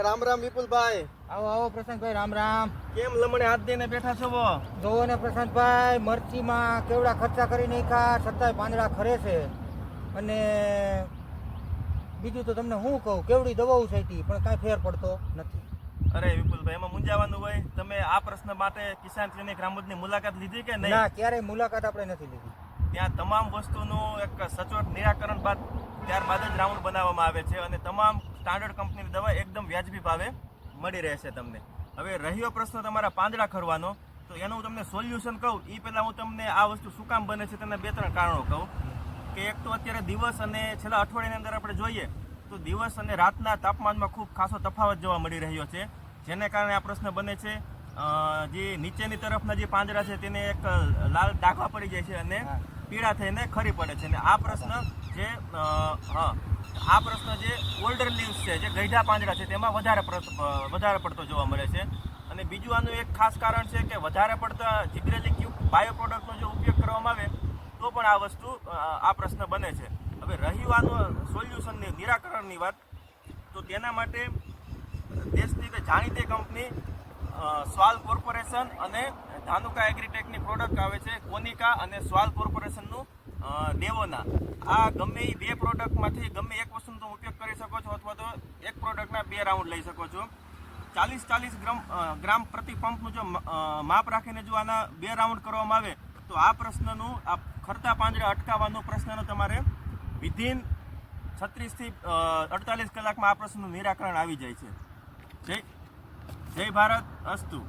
રામ રામ વિપુલભાઈ. આવો આવો પ્રશાંતભાઈ રામ રામ. કેમ લમણે હાથ દઈને બેઠા છો બો જોવો ને પ્રશાંતભાઈ મરચીમાં કેવડા ખર્ચા કરી નાખ્યા છતાંય પાંદડા ખરે છે. અને બીજું તો તમને હું કહું કેવડી દવાઓ છે પણ કાંઈ ફેર પડતો નથી. અરે વિપુલભાઈ એમાં મૂંઝાવાનું હોય? તમે આ પ્રશ્ન માટે કિસાન ક્લિનિક રામોદની મુલાકાત લીધી કે નહીં? ના ક્યારેય મુલાકાત આપણે નથી લીધી. ત્યાં તમામ વસ્તુનું એક સચોટ નિરાકરણ બાદ ત્યારબાદ જ રાઉન્ડ બનાવવામાં આવે છે અને તમામ સ્ટાન્ડર્ડ કંપનીની દવા એકદમ વ્યાજબી ભાવે મળી રહેશે તમને. હવે રહ્યો પ્રશ્ન તમારા પાંદડા ખરવાનો તો એનું હું તમને સોલ્યુશન કહું. એ પહેલાં હું તમને આ વસ્તુ શું કામ બને છે તેના બે ત્રણ કારણો કહું. કે એક તો અત્યારે દિવસ અને છેલ્લા અઠવાડિયાની અંદર આપણે જોઈએ તો દિવસ અને રાતના તાપમાનમાં ખૂબ ખાસો તફાવત જોવા મળી રહ્યો છે. જેને કારણે આ પ્રશ્ન બને છે જે નીચેની તરફના જે પાંદડા છે તેને એક લાલ ડાઘા પડી જાય છે અને પીળા થઈને ખરી પડે છે. અને આ પ્રશ્ન જે હા આ પ્રશ્ન જે ઓલ્ડર લીવ્સ છે, જે ગઈઢા પાંદડા છે, તેમાં વધારે વધારે પડતો જોવા મળે છે. અને બીજું આનું એક ખાસ કારણ છે કે વધારે પડતા જીગ્રેલિક બાયો પ્રોડક્ટનો જો ઉપયોગ કરવામાં આવે, તો પણ આ વસ્તુ આ પ્રશ્ન બને છે. હવે રહી આનું સોલ્યુશનની નિરાકરણની વાત, તો તેના માટે દેશની એક જાણીતી કંપની સ્વાલ કોર્પોરેશન અને ધાનુકા એગ્રીટેકની પ્રોડક્ટ આવે છે, કોનિકા અને સ્વાલ કોર્પોરેશનનું દેવોના આ ગમે એ બે પ્રોડક્ટમાંથી ગમે એક વસ્તુનો તમે ઉપયોગ કરી શકો છો અથવા તો એક પ્રોડક્ટના બે રાઉન્ડ લઈ શકો છો. ચાલીસ ચાલીસ ગ્રામ ગ્રામ પ્રતિ પંપનું જો માપ રાખીને જો આના બે રાઉન્ડ કરવામાં આવે, તો આ પ્રશ્નનું, આ ખરતા પાંજરે અટકાવવાનો પ્રશ્નનો તમારે વિધિન છત્રીસથી અડતાલીસ કલાકમાં આ પ્રશ્નનું નિરાકરણ આવી જાય છે. જય જય ભારત અસ્તુ.